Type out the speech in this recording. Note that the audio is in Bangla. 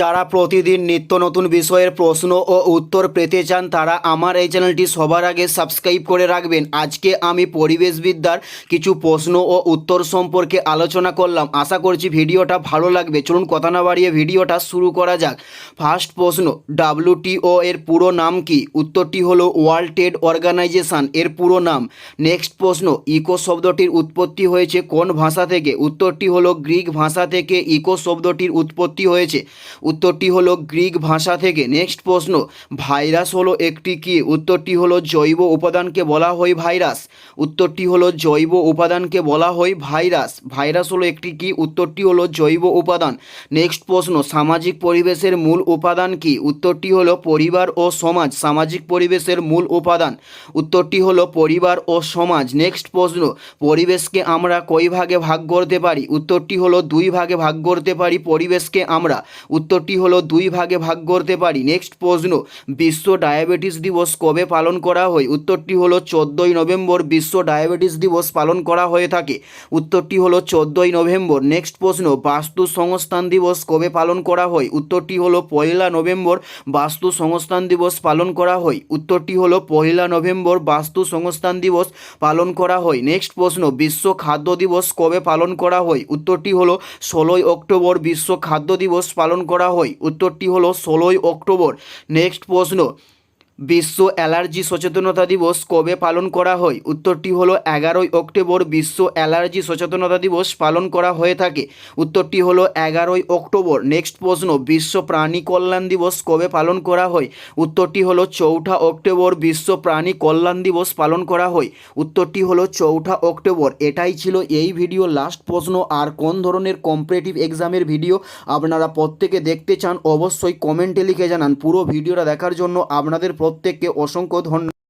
যারা প্রতিদিন নিত্য নতুন বিষয়ের প্রশ্ন ও উত্তর পেতে চান, তারা আমার এই চ্যানেলটি সবার আগে সাবস্ক্রাইব করে রাখবেন। আজকে আমি পরিবেশবিদ্যার কিছু প্রশ্ন ও উত্তর সম্পর্কে আলোচনা করলাম। আশা করছি ভিডিওটা ভালো লাগবে। চলুন কথা না বাড়িয়ে ভিডিওটা শুরু করা যাক। ফার্স্ট প্রশ্ন ডাব্লিউটিও এর পুরো নাম কি? উত্তরটি হলো ওয়ার্ল্ড ট্রেড অর্গানাইজেশান, এর পুরো নাম। নেক্সট প্রশ্ন, ইকো শব্দটির উৎপত্তি হয়েছে কোন ভাষা থেকে? উত্তরটি হলো গ্রিক ভাষা থেকে ইকো শব্দটির উৎপত্তি হয়েছে। উত্তরটি হলো গ্রিক ভাষা থেকে নেক্সট প্রশ্ন, ভাইরাস হলো একটি কি? উত্তরটি হলো জৈব উপাদানকে বলা হয় ভাইরাস। উত্তরটি হলো জৈব উপাদানকে বলা হয় ভাইরাস। ভাইরাস হলো একটি কি? উত্তরটি হলো জৈব উপাদান। নেক্সট প্রশ্ন, সামাজিক পরিবেশের মূল উপাদান কি? উত্তরটি হলো পরিবার ও সমাজ, সামাজিক পরিবেশের মূল উপাদান। উত্তরটি হলো পরিবার ও সমাজ। নেক্সট প্রশ্ন, পরিবেশকে আমরা কই ভাগে ভাগ করতে পারি? উত্তরটি হলো দুই ভাগে ভাগ করতে পারি পরিবেশকে আমরা। উত্তরটি হলো দুই ভাগে ভাগ করতে পারি। নেক্সট প্রশ্ন, বিশ্ব ডায়াবেটিস দিবস কবে পালন করা হয়? উত্তরটি হলো চোদ্দোই নভেম্বর, বিশ্ব ডায়াবেটিস দিবস পালন করা হয়ে থাকে। উত্তরটি হলো চোদ্দোই নভেম্বর। নেক্সট প্রশ্ন, বাস্তু সংস্থান দিবস কবে পালন করা হয়? উত্তরটি হলো পয়লা নভেম্বর, বাস্তু সংস্থান দিবস পালন করা হয়। উত্তরটি হলো পয়লা নভেম্বর, বাস্তু সংস্থান দিবস পালন করা হয়। নেক্সট প্রশ্ন, বিশ্ব খাদ্য দিবস কবে পালন করা হয়? উত্তরটি হলো ষোলোই অক্টোবর, বিশ্ব খাদ্য দিবস পালন করা হয়। উত্তরটি হলো ষোলোই অক্টোবর। নেক্সট প্রশ্ন বিশ্ব অ্যালার্জি সচেতনতা দিবস কবে পালন করা হয়? উত্তরটি হলো এগারোই অক্টোবর, বিশ্ব অ্যালার্জি সচেতনতা দিবস পালন করা হয়ে থাকে। উত্তরটি হলো এগারোই অক্টোবর। নেক্সট প্রশ্ন, বিশ্ব প্রাণী কল্যাণ দিবস কবে পালন করা হয়? উত্তরটি হলো চৌঠা অক্টোবর, বিশ্ব প্রাণী কল্যাণ দিবস পালন করা হয়। উত্তরটি হলো চৌঠা অক্টোবর। এটাই ছিল এই ভিডিও। লাস্ট প্রশ্ন, আর কোন ধরনের কম্পিটিটিভ এক্সামের ভিডিও আপনারা প্রত্যেকে দেখতে চান, অবশ্যই কমেন্টে লিখে জানান। পুরো ভিডিওটা দেখার জন্য আপনাদের প্রত্যেককে অসংখ্য ধন্যবাদ।